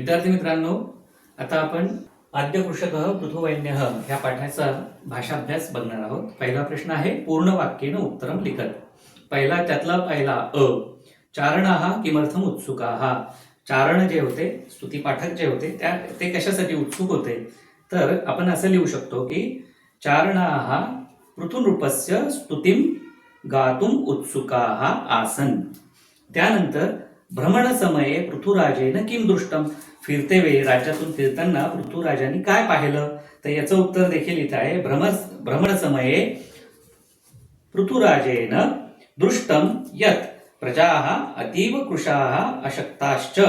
विद्यार्थी मित्रांनो आता आपण आद्य कृषक पृथुवैन्य ह्या पाठाचा भाषाभ्यास बघणार आहोत. पहिला प्रश्न आहे पूर्ण वाक्येनं उत्तरम लिखत. पहिला त्यातला पहिला अ चारणाहा किमर्थम उत्सुका? हा चारण जे होते स्तुती पाठक जे होते त्या ते कशासाठी उत्सुक होते? तर आपण असं लिहू शकतो की चारणाहा पृथुनृपस्य स्तुतीम गातुम उत्सुकाः आसन. त्यानंतर भ्रमण समये पृथुराजेन किम दृष्टम फिरते वेळी राज्यातून फिरताना पृथुराजांनी काय पाहिलं? तर याचं उत्तर देखील इथं आहे. भ्रमण भ्रमण समये पृथुराजेन दृष्टम यत प्रजाः अतीव कृशाः अशक्ताश्च।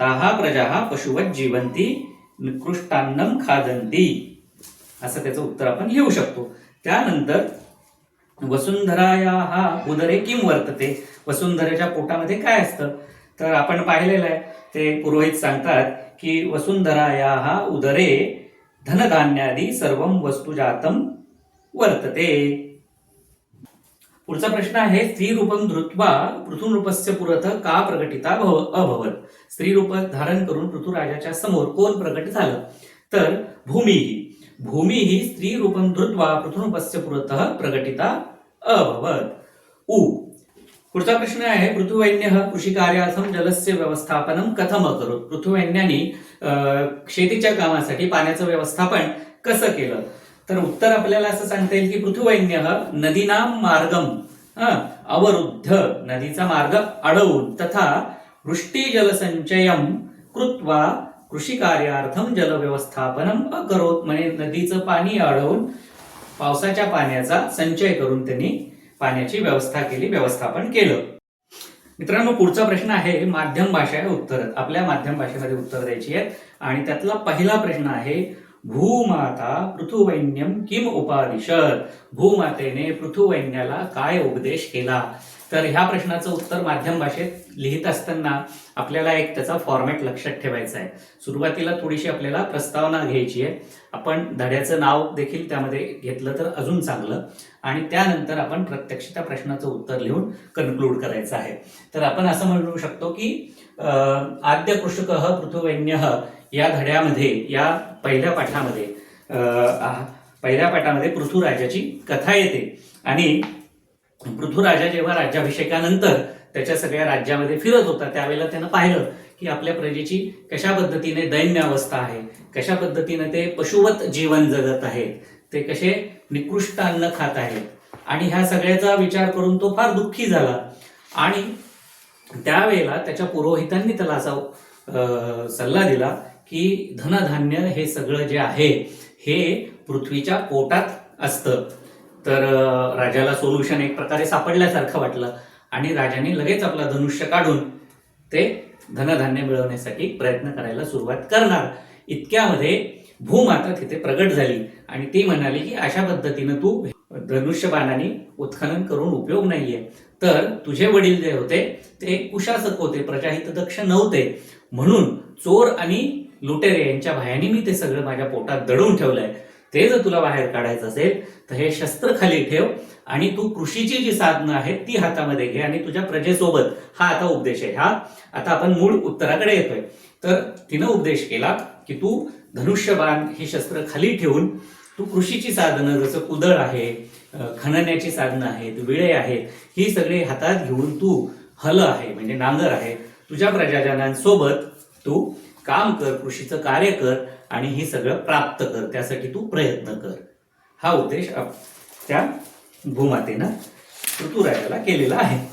ताहा प्रजाः पशुवत जीवंती निकृष्टान्नम खादंती असं त्याचं उत्तर आपण लिहू शकतो. त्यानंतर वसुंधराया उदरे किम वर्तते? वसुंधरेच्या पोटामध्ये काय असतं? तर आपण पाहिलेलं आहे ते पुरोहित सांगतात की वसुंधराया उदरे धनधान्यादी सर्व वस्तुजातम वर्तते. पुढचा प्रश्न आहे स्त्री रूपम धृत्वा पृथुनृपस्य पुरत का प्रकटिता भव- अभवत? स्त्री रूप धारण करून पृथुराजाच्या समोर कोण प्रकट झालं? तर भूमी भूमी ही स्त्री रूपम धृत्वा पृथ्वीरूपस्य पुरत प्रकटिता अभवत। उ। पुढचा प्रश्न आहे पृथुवैन्य कृषी कार्यार्थम जलस्य व्यवस्थापन कथम अकरोत पृथुवैन्यानी शेतीच्या कामासाठी पाण्याचं व्यवस्थापन कसं केलं? तर उत्तर आपल्याला असं सांगता येईल की पृथुवैन्य नदीनाम मार्गम अवरुद्ध नदीचा मार्ग अडवून तथा वृष्टी जलसंचयम कृत्वा कृषी कार्यार्थम जलव्यवस्थापनम अकरोत. म्हणजे नदीचं पाणी अडवून पावसाच्या पाण्याचा संचय करून त्यांनी पाण्याची व्यवस्था केली व्यवस्थापन केलं. मित्रांनो पुढचा प्रश्न आहे माध्यम भाषा आहे उत्तर. आपल्या माध्यम भाषेमध्ये उत्तर द्यायची आहेत. आणि त्यातला पहिला प्रश्न आहे भूमाता पृथुवैन्यम किम उपादिशत भूमातेने पृथुवैन्याला काय उपदेश केला? तर ह्या प्रश्नाचं उत्तर माध्यम भाषेत लिहित असताना आपल्याला एक त्याचा फॉर्मॅट लक्षात ठेवायचा आहे. सुरुवातीला थोडीशी आपल्याला प्रस्तावना घ्यायची आहे. आपण धड्याचं नाव देखील त्यामध्ये घेतलं तर अजून चांगलं. आणि त्यानंतर आपण प्रत्यक्ष त्या प्रश्नाचं उत्तर लिहून कन्क्लूड करायचं आहे. तर आपण असं म्हणू शकतो की आद्य कृषक पृथुवैन्य या धड्यामध्ये या पहिल्या पाठामध्ये पहिल्या पाठामध्ये पृथुराजाची कथा येते. आणि पृथ्वीराजा जेव्हा राज्याभिषेकानंतर त्याच्या सगळ्या राज्यामध्ये फिरत होता त्यावेळेला त्यानं पाहिलं की आपल्या प्रजेची कशा पद्धतीने दैन्य अवस्था आहे? कशा पद्धतीने ते पशुवत जीवन जगत आहेत? ते कसे निकृष्ट अन्न खात आहेत? आणि ह्या सगळ्याचा विचार करून तो फार दुःखी झाला. आणि त्यावेळेला त्याच्या पुरोहितांनी त्याला असा सल्ला दिला की धनधान्य हे सगळं जे आहे हे पृथ्वीच्या पोटात असतं. तर राजाला सोल्युशन एक प्रकारे सापडल्यासारखं वाटलं. आणि राजाने लगेच आपला धनुष्य काढून ते धनधान्य मिळवण्यासाठी प्रयत्न करायला सुरुवात करणार. इतक्यामध्ये भूमाता तिथे प्रगट झाली आणि ती म्हणाली की अशा पद्धतीनं तू धनुष्यबाणाने उत्खनन करून उपयोग नाहीये. तर तुझे वडील जे होते ते कुशासक होते प्रजाहित दक्ष नव्हते. म्हणून चोर आणि लुटेरे यांच्या भयाने मी ते सगळं माझ्या पोटात दडवून ठेवलंय. ते जर तुला बाहेर काढायचं असेल तर हे शस्त्र खाली ठेव. आणि तू कृषीची जी साधनं आहेत ती हातामध्ये घे आणि तुझ्या प्रजेसोबत हा आता उपदेश आहे. हा आता आपण मूळ उत्तराकडे येतोय. तर तिनं उपदेश केला की तू धनुष्यबाण हे शस्त्र खाली ठेवून तू कृषीची साधनं जसं कुदळ आहे खणण्याची साधनं आहेत विळे आहेत ही सगळे हातात घेऊन तू हल आहे म्हणजे नांगर आहे. तुझ्या प्रजाजनांसोबत तू काम कर कृषीचं कार्य कर आणि हे सगळं प्राप्त कर. त्यासाठी तू प्रयत्न कर. हा उद्देश त्या भूमातेनं ऋतुराजाला केलेला आहे.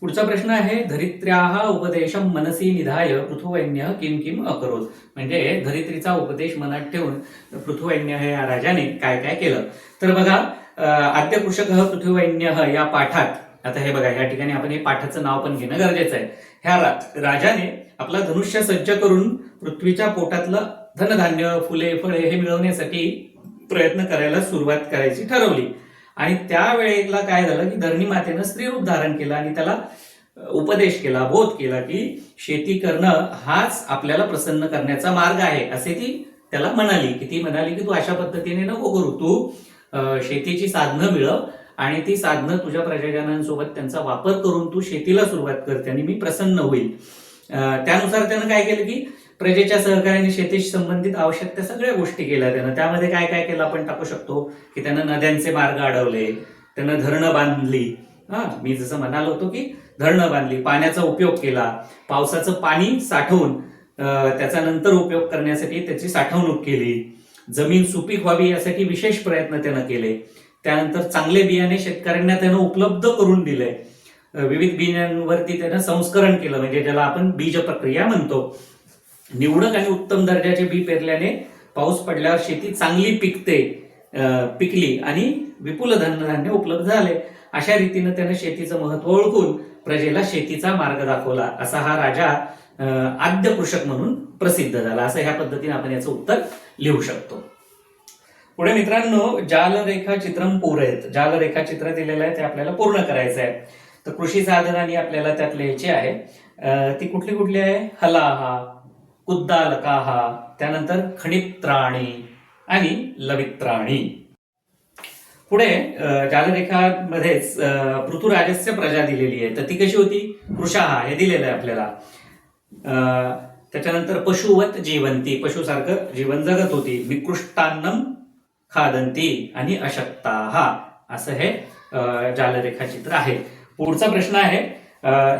पुढचा प्रश्न आहे धरित्र्याः उपदेशम मनसी निधाय पृथुवैन्य किम किम अकरोत? म्हणजे धरित्रीचा उपदेश मनात ठेवून पृथुवैन्य हे या राजाने काय काय केलं? तर बघा आद्य कृषक पृथ्वीवैन्य या पाठात आता हे बघा या ठिकाणी आपण हे पाठाचं नाव पण घेणं गरजेचं आहे. ह्या रा- राजाने आपला धनुष्य सज्ज करून पृथ्वीच्या पोटातलं धनधान्य फुले फळे हे मिळवण्यासाठी प्रयत्न करायला सुरुवात करायची ठरवली. आणि त्यावेळेला काय झालं की धरणी मातेनं स्त्रीरूप धारण केलं आणि त्याला उपदेश केला बोध केला की शेती करणं हाच आपल्याला प्रसन्न करण्याचा मार्ग आहे असे ती त्याला म्हणाली. की ती म्हणाली की तू अशा पद्धतीने नको करू. तू शेतीची साधनं मिळव आणि ती साधनं तुझ्या प्रजाजनांसोबत त्यांचा वापर करून तू शेतीला सुरुवात करते आणि मी प्रसन्न होईल. त्यानुसार त्यानं काय केलं की प्रजेच्या सहकार्याने शेतीशी संबंधित आवश्यक त्या सगळ्या गोष्टी केल्या त्यानं. त्यामध्ये काय काय केलं आपण टाकू शकतो? की त्यानं नद्यांचे मार्ग अडवले त्यानं धरणं बांधली. हा मी जसं म्हणालो होतो की धरणं बांधली पाण्याचा उपयोग केला पावसाचं पाणी साठवून त्याचा नंतर उपयोग करण्यासाठी त्याची साठवणूक केली. जमीन सुपीक व्हावी यासाठी विशेष प्रयत्न त्यानं केले. त्यानंतर चांगले बियाणे शेतकऱ्यांना त्यानं उपलब्ध करून दिले. विविध बियाण्यांवरती त्यानं संस्करण केलं. म्हणजे ज्याला आपण बीज प्रक्रिया म्हणतो. निवडक आणि उत्तम दर्जाचे बी पेरल्याने पाऊस पडल्यावर शेती चांगली पिकते पिकली आणि विपुल धनधान्य उपलब्ध झाले. अशा रीतीनं त्यानं शेतीचं महत्त्व ओळखून प्रजेला शेतीचा मार्ग दाखवला. असा हा राजा आद्य कृषक म्हणून प्रसिद्ध झाला. असं ह्या पद्धतीने आपण याचं उत्तर लिहू शकतो. पुढे मित्रांनो जालरेखा चित्रम पूरयत जालरेखा चित्र दिलेलं आहे ते आपल्याला पूर्ण करायचं आहे. तर कृषी साधनांनी आपल्याला त्यात लिहायची आहे. ती कुठली कुठली आहे? हलाहा. उद्दालकाहा त्यानंतर खणित्राणी आणि लवित्राणी. पुढे जालरेखामध्येच पृथुराजस्य प्रजा दिलेली आहे. तर ती कशी होती? कृषाहा हे दिलेलं आहे आपल्याला. अं, त्याच्यानंतर पशुवत जीवंती पशुसारखं जीवन जगत होती. निकृष्टान्नम खादंती आणि अशक्ताहा असं हे जालरेखाचित्र आहे. पुढचा प्रश्न आहे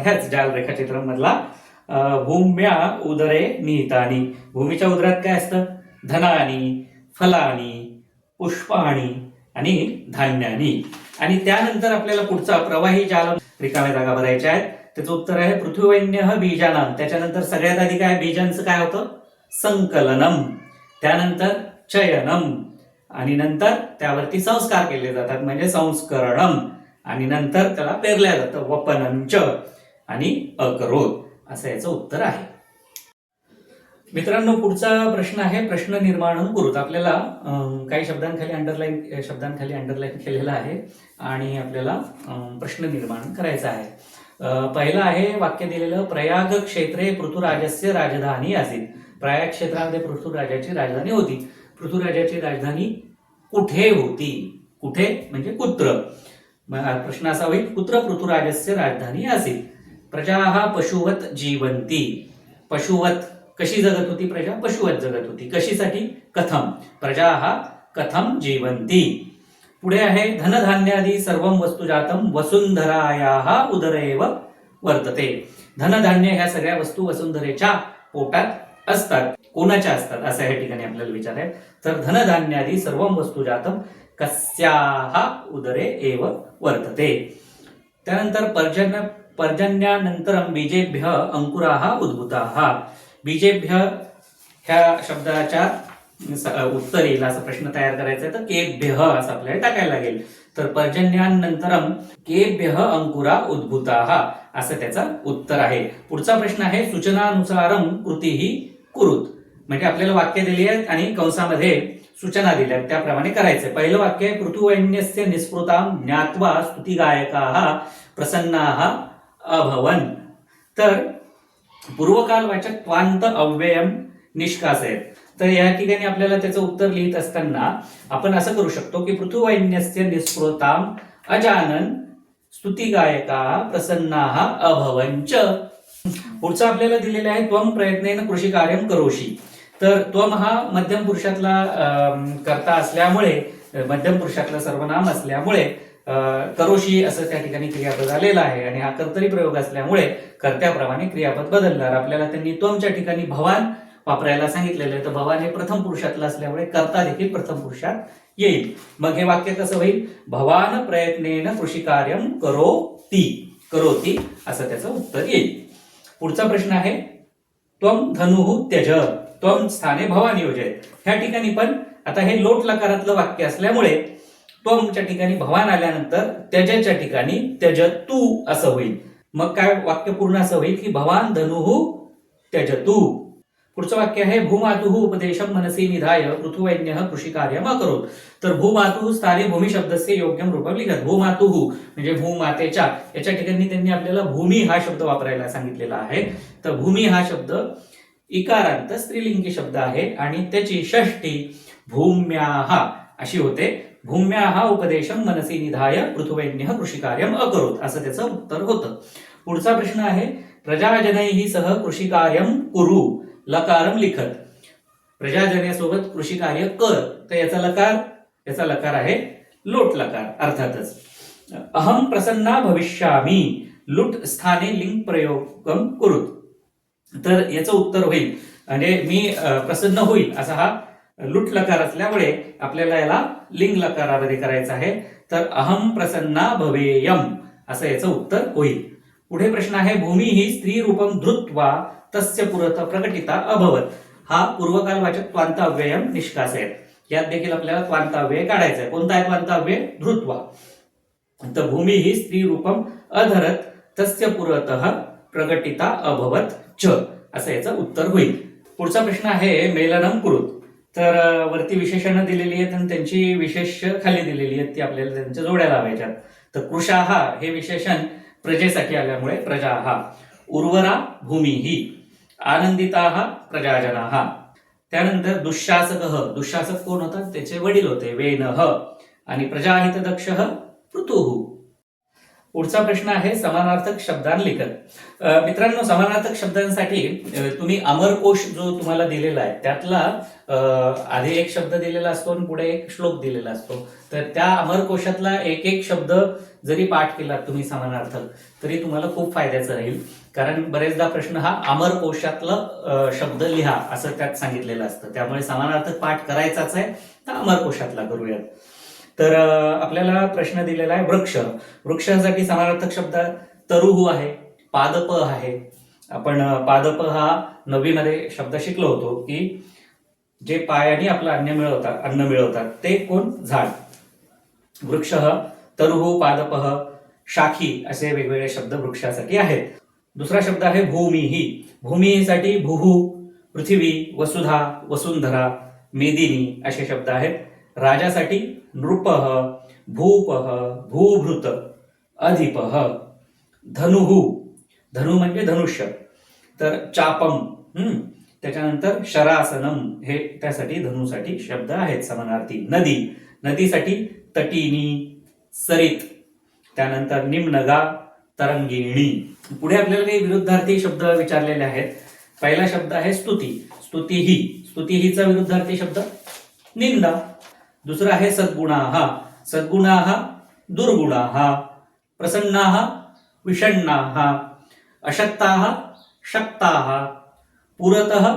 ह्याच जालरेखाचित्रामधला. भूम्या उदरे निहितानी. भूमीच्या उदरात काय असतं? धनानी फलानी पुष्पाणी आणि धान्यानी. आणि त्यानंतर आपल्याला पुढचा प्रवाही जाल रिकाम्या जागा भरायच्या आहेत. त्याचं उत्तर आहे पृथ्वीवैन्य बीजानाम त्याच्यानंतर सगळ्यात आधी काय? बीजांचं काय होतं? संकलनम. त्यानंतर चयनम. आणि नंतर त्यावरती संस्कार केले जातात म्हणजे संस्करणम. आणि नंतर त्याला पेरल्या जातं वपनंच आणि अकरोत असं याचं उत्तर आहे. मित्रांनो पुढचा प्रश्न आहे प्रश्न निर्माण गुरुत आपल्याला काही शब्दांखाली अंडरलाईन शब्दांखाली अंडरलाईन केलेला आहे आणि आपल्याला प्रश्न निर्माण करायचा आहे. पहिलं पहिला आहे वाक्य दिलेलं प्रयाग क्षेत्रे पृथुराजस्य राजधानी असेल प्रयाग क्षेत्रामध्ये पृथ्वीराजाची राजधानी होती. पृथुराजाची राजधानी कुठे होती? कुठे? म्हणजे कुत्र. प्रश्न असा होईल कुत्र पृथ्वीराजस्य राजधानी असेल प्रजा पशुवत जीवंती पशुवत कशी जगत होती प्रजा? पशुवत जगत होती. कशीसाठी? कथम प्रजा कथम जीवंती पुढे आहे धनधान्यादी सर्व वस्तुजातम वसुंधराया उदरेव वर्तते. धनधान्य ह्या सगळ्या वस्तू वसुंधरेच्या पोटात असतात. कोणाच्या असतात? असं या ठिकाणी आपल्याला विचार आहे. तर धनधान्यादी सर्व वस्तुजातम कस्याह उदरे एव वर्तते. त्यानंतर पर्जन्य पर्जन्यानंतरम बीजेभ्य अंकुराः उद्भूताः। बीजेभ्य ह्या शब्दाच्या उत्तर येईल असा प्रश्न तयार करायचा आहे तर केभ्य असं आपल्याला टाकायला लागेल. तर पर्जन्यानंतरम केभ्य अंकुरा उद्भूताः असं त्याचं उत्तर आहे. पुढचा प्रश्न आहे सूचनानुसारम कृतीही कुरुत. म्हणजे आपल्याला वाक्य दिली आहेत आणि कंसामध्ये सूचना दिल्या त्याप्रमाणे करायचं पहिलं वाक्य आहे पृथुवैन्यस्य निस्पृताम ज्ञात्वा स्तुतिगायकाः प्रसन्नाः अभवन। तर पूर्वकालवाचक त्वांत अव्ययम निष्कास आहेत तर या ठिकाणी आपल्याला त्याचं उत्तर लिहित असताना आपण असं करू शकतो की पृथुवैन्यस्य निस्पृताम अजानन स्तुतिगायका प्रसन्नाः अभवंच पुढचं आपल्याला दिलेलं आहे त्वम प्रयत्नेन कृषी कार्यम करोशी तर त्वम हा मध्यम पुरुषातला अं, कर्ता असल्यामुळे मध्यम पुरुषातलं सर्वनाम असल्यामुळे करोशी असं त्या ठिकाणी क्रियापद आलेलं आहे आणि हा कर्तरी प्रयोग असल्यामुळे कर्त्याप्रमाणे क्रियापद बदलणार. आपल्याला त्यांनी त्वमच्या ठिकाणी भवान वापरायला सांगितलेलं आहे. तर भवान हे प्रथम पुरुषातलं असल्यामुळे कर्ता देखील प्रथम पुरुषात येईल. मग हे वाक्य कसं होईल? भवान प्रयत्नेन कृषी कार्यम करो ती असं त्याचं उत्तर येईल. पुढचा प्रश्न आहे. त्वम धनुहु त्यज. त्वम स्थाने भवान योजय ह्या ठिकाणी पण आता हे लोट लकारातलं वाक्य असल्यामुळे त्वमच्या ठिकाणी भवान आल्यानंतर त्यजच्या ठिकाणी त्यज तू असं होईल. मग काय वाक्य पूर्ण असं होईल की भवान धनुः त्यज तू. पुढचं वाक्य आहे भूमातुः उपदेशम मनसी निधाय पृथुवैन्य कृषी कार्य अकरोत तर भूमातुः स्थाने भूमी शब्दस्य योग्यम रूपम लिखत. भूमातुः म्हणजे भूमातेच्या. याच्या ठिकाणी त्यांनी आपल्याला भूमी हा शब्द वापरायला सांगितलेला आहे. तर भूमी हा शब्द इकारांत स्त्रीलिंगी शब्द आहे आणि त्याची षष्टी भूम्याहा अशी होते. भूम्याहा उपदेशम मनसी निधाय पृथुवैन्य कृषी कार्यम अकरोत. असं त्याचं उत्तर होतं. पुढचा प्रश्न आहे प्रजाजनैही सह कृषिकार्यम कुरु लकारम लिखत. प्रजाजनेसोबत कृषी कार्य कर. तर याचा लकार याचा लकार आहे लोट लकार अर्थातच. अहम प्रसन्ना भविष्यामी लुट स्थाने लिंग प्रयोगम कुरुत. तर याचं उत्तर होईल. म्हणजे मी प्रसन्न होईल असा हा लुट लकार असल्यामुळे आपल्याला याला लिंग लकारामध्ये करायचं आहे. तर अहम प्रसन्ना भवेयम असं याचं उत्तर होईल. पुढे प्रश्न आहे भूमी ही स्त्री रूपम धृत्वा तस्य पुरत प्रकटिता अभवत. हा पूर्वकालवाचक त्वांताव्ययम निष्कास आहे. यात देखील आपल्याला त्वांताव्यय काढायचा आहे. कोणता आहे त्वांताव्यय धृत्वा. तर भूमी ही स्त्री रूपम अधरत तस्य पुरत प्रकटिता अभवत च असं याचं उत्तर होईल. पुढचा प्रश्न आहे मेलनम कुरुत. तर वरती विशेषणं दिलेली आहेत आणि त्यांची विशेष खाली दिलेली आहेत ती आपल्याला त्यांच्या जोड्या लावायच्यात तर कृषाहा हे विशेषण प्रजेसाठी आल्यामुळे प्रजाहा. उर्वरा भूमी ही आनंदिता प्रजाजनाहा. त्यानंतर दुःशासक. दुःशासक कोण होता त्याचे वडील होते. वेन आणि प्रजाहित दक्ष पृथुः. पुढचा प्रश्न आहे समानार्थक शब्दांलेखन मित्रांनो समानार्थक शब्दांसाठी तुम्ही अमरकोश जो तुम्हाला दिलेला आहे त्यातला आधी एक शब्द दिलेला असतो आणि पुढे एक श्लोक दिलेला असतो. तर त्या अमरकोशातला एक एक शब्द जरी पाठ केला तुम्ही समानार्थक तरी तुम्हाला खूप फायद्याचं राहील. कारण बरेचदा प्रश्न हा अमरकोशातला शब्द लिहा असं त्यात सांगितलेलं असतं. त्यामुळे समानार्थक पाठ करायचाच आहे तर अमरकोशातला करूयात. तर आपल्याला प्रश्न दिलेला आहे वृक्ष. वृक्षासाठी समानार्थक शब्द तरुहू आहे पादप आहे. आपण पादप हा नववीमध्ये शब्द शिकलो होतो की जे पायाने आपलं अन्न मिळवतात अन्न मिळवतात ते कोण? झाड. वृक्ष तरुहू पादप शाखी असे वेगवेगळे शब्द वृक्षासाठी आहेत. दुसरा शब्द आहे भूमीही भूमीसाठी भूहू पृथ्वी वसुधा वसुंधरा मेदिनी असे शब्द आहेत. राजासाठी नृप भूप भूभृत अधिप धनुहू धनु म्हणजे धनुष्य. तर चापम त्याच्यानंतर शरासनम हे त्यासाठी धनुसाठी शब्द आहेत समानार्थी. नदी नदीसाठी तटिनी सरित. त्यानंतर निम्नगा तरंगिणी. पुढे आपल्याला काही विरुद्धार्थी शब्द विचारलेले आहेत. पहिला शब्द आहे स्तुती. स्तुती ही स्तुती हीचा विरुद्धार्थी शब्द निंदा. दुसरा आहे सद्गुणाः. सद्गुणाः दुर्गुणाः. प्रसन्नाः विषण्णाः. अशक्ताः शक्ताः. पुरतः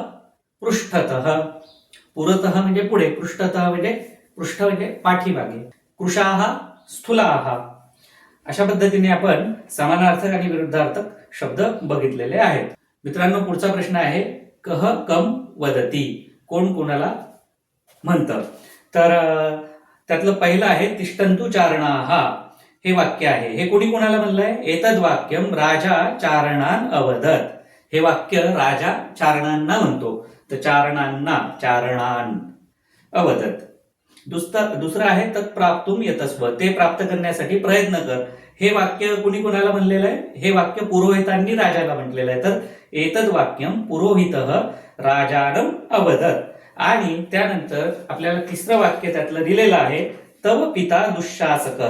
पृष्ठतः. पुरतः म्हणजे पुढे पृष्ठतः म्हणजे पृष्ठ म्हणजे पाठीमागे. कृशाः स्थूलाः. अशा पद्धतीने आपण समानार्थक आणि विरुद्धार्थक शब्द बघितलेले आहेत. मित्रांनो पुढचा प्रश्न आहे कह कम वदती? कोण कोणाला म्हणतं? तर त्यातलं पहिलं आहे तिष्ठंतु चारणाहा हे वाक्य आहे. हे कोणी कोणाला म्हणलंय? एतद वाक्यम राजा चारणान अवधत हे वाक्य राजा चारणांना म्हणतो. तर चारणांना चारणान अवधत दुसरं दुसरं आहे तत्प्राप्तुम यतस्व. ते प्राप्त करण्यासाठी प्रयत्न कर. हे वाक्य कुणी कुणाला म्हणलेलं आहे? हे वाक्य पुरोहितांनी राजाला म्हटलेलं आहे. तर एतद वाक्यम पुरोहित राजानं अवधत आणि त्यानंतर आपल्याला तिसरं वाक्य त्यातलं दिलेलं आहे तव पिता दुःशासक.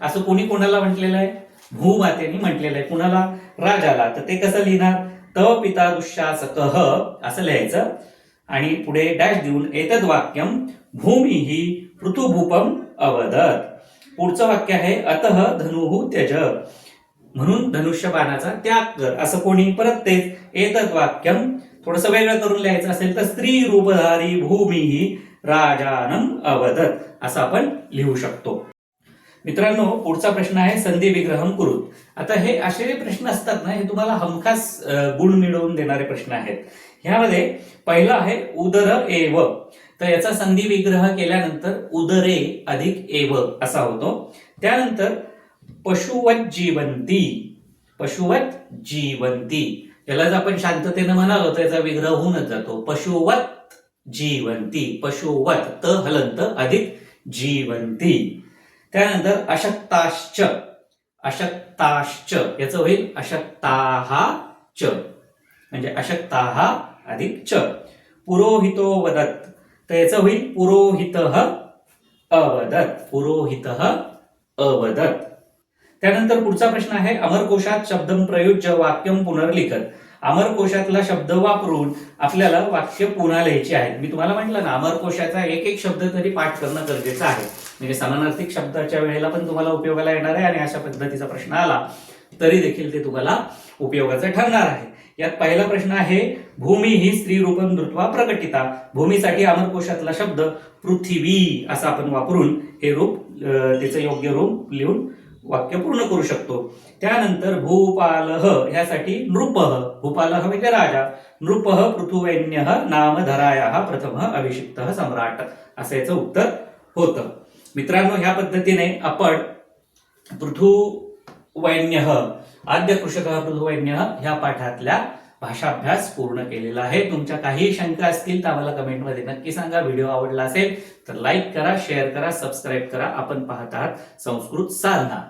असं कोणी कोणाला म्हटलेलं आहे? भूमातेने म्हटलेलं आहे. कुणाला? राजाला. तर ते कसं लिहिणार? तव पिता दुःशासक. असं लिहायचं. आणि पुढे डॅश देऊन एतद वाक्यम भूमी ही पृथुभूपम अवदत. पुढचं वाक्य आहे अतः धनुहू त्यज. म्हणून धनुष्यबाणाचा त्याग कर. असं कोणी? परत तेच. एतद वाक्यम थोडस वेगळं करून लिहायचं असेल तर स्त्री रूपधारी भूमी ही राजानम अवदत असं आपण लिहू शकतो. मित्रांनो पुढचा प्रश्न आहे संधी विग्रहम कुरुत आता हे असे जे प्रश्न असतात ना हे तुम्हाला हमखास गुण मिळवून देणारे प्रश्न आहेत. ह्यामध्ये पहिला आहे उदर एव. तर याचा संधी विग्रह केल्यानंतर उदरे अधिक एव असा होतो. त्यानंतर पशुवत जीवंती पशुवत जीवंती याला जर आपण शांततेनं म्हणालो तर याचा विग्रह होऊनच जातो. पशुवत जीवंती. पशुवत त हलंत अधिक जीवंती. त्यानंतर अशक्ताश्च. अशक्ताश्च. याचं होईल अशक्ताहा च. म्हणजे अशक्ताहा अधिक च. पुरोहितो वदत. तर याचं होईल पुरोहित अवदत. पुरोहित अवदत. त्यानंतर पुढचा प्रश्न आहे अमरकोशात शब्द प्रयुज्य वाक्यम पुनर्लिखत. अमरकोशातला शब्द वापरून आपल्याला वाक्य पुन्हा लिहायची आहेत. मी तुम्हाला म्हटलं ना अमरकोशाचा एक एक शब्द तरी पाठ करणं गरजेचं आहे. म्हणजे समानार्थिक शब्दाच्या वेळेला पण तुम्हाला उपयोगाला येणार आहे आणि अशा पद्धतीचा प्रश्न आला तरी देखील ते तुम्हाला उपयोगाचं ठरणार आहे. यात पहिला प्रश्न आहे भूमी ही स्त्री रूपम धृत्वा प्रकटिता. भूमीसाठी अमरकोशातला शब्द पृथ्वी असा आपण वापरून हे रूप त्याचं योग्य रूप लिहून वाक्य पूर्ण करू शकतो. त्यानंतर भूपालह ह्यासाठी नृपः. भूपालह म्हणजे राजा. नृपः पृथुवैन्य नामधराया प्रथम अभिषिक्त सम्राट. असं याचं उत्तर होतं. मित्रांनो ह्या पद्धतीने आपण पृथुवैन्य आद्य कृषक पृथुवैन्य ह्या पाठातल्या भाषाभ्यास पूर्ण केलेला आहे. तुमच्या काही शंका असतील तर आम्हाला कमेंटमध्ये नक्की सांगा. व्हिडिओ आवडला असेल तर लाईक करा शेअर करा सबस्क्राईब करा. आपण पाहत आहात संस्कृत साधना.